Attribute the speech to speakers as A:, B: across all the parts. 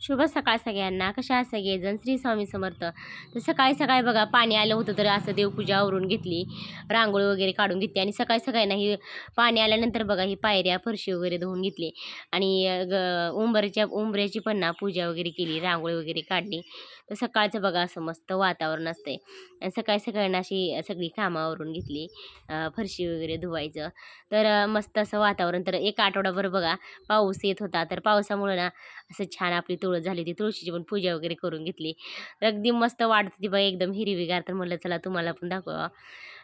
A: शुभ सकाळ सगळ्यांना. कशा आहात सगळेजण? श्री स्वामी समर्थ. तर सकाळी सकाळी बघा पाणी आलं होतं तर असं देवपूजा आवरून घेतली. रांगोळी वगैरे काढून घेतली आणि सकाळी सकाळी ना ही पाणी आल्यानंतर बघा ही पायऱ्या फरशी वगैरे धुवून घेतली. आणि ग उंबरच्या उंबऱ्याची पण ना पूजा वगैरे केली रांगोळी वगैरे काढली. तर सकाळचं बघा असं मस्त वातावरण असतंय. आणि सकाळी सकाळी ना अशी सगळी कामं आवरून घेतली फरशी वगैरे धुवायचं. तर मस्त असं वातावरण. तर एक आठवडाभर बघा पाऊस येत होता. तर पावसामुळे ना असं छान आपली तुळस झाली. ती तुळशीची पण पूजा वगैरे करून घेतली. अगदी मस्त वाढते ती बाई एकदम हिरवीगार. तर म्हटलं चला तुम्हाला पण दाखवा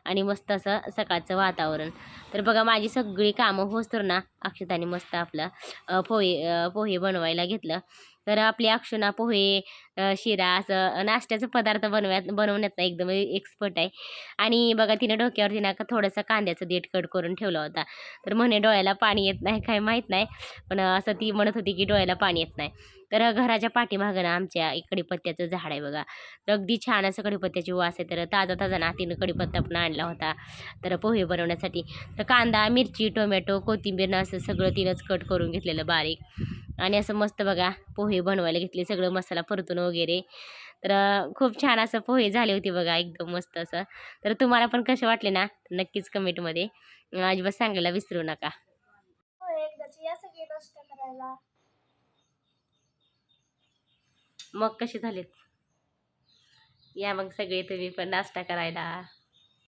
A: आणि मस्त असं सकाळचं वातावरण. तर बघा माझी सगळी कामं होच तर ना अक्षताने मस्त आपलं पोहे पोहे बनवायला घेतलं. तर आपली अक्षणा पोहे शिरा असं नाश्त्याचं पदार्थ बनवण्यात बनवण्यात एकदम एक्सपर्ट आहे. आणि बघा तिने डोक्यावर तिनं का थोडंसं कांद्याचं देठ कट करून ठेवला होता. तर म्हणे डोळ्याला पाणी येत नाही काय माहीत नाही. पण असं ती म्हणत होती की डोळ्याला पाणी येत नाही. तर घराच्या पाठीमागं आमच्या कडीपत्त्याचं कढीपत्त्याचं झाड आहे बघा. तर अगदी छान असं कढीपत्त्याची वास आहे. तर ताजा ताजा ना तिनं कढीपत्ता पण आणला होता तर पोहे बनवण्यासाठी. तर कांदा मिरची टोमॅटो कोथिंबीर असं सगळं तिनंच कट करून घेतलेलं बारीक. आणि असं मस्त बघा पोहे बनवायला घेतले सगळं मसाला परतून वगैरे. तर खूप छान असं पोहे झाले होते बघा एकदम मस्त असं. तर तुम्हाला पण कसे वाटले ना? नक्कीच कमेंटमध्ये अजिबात सांगायला विसरू नका.
B: हो
A: मग कसे झालेत? या मग सगळे तुम्ही पण नाश्ता करायला.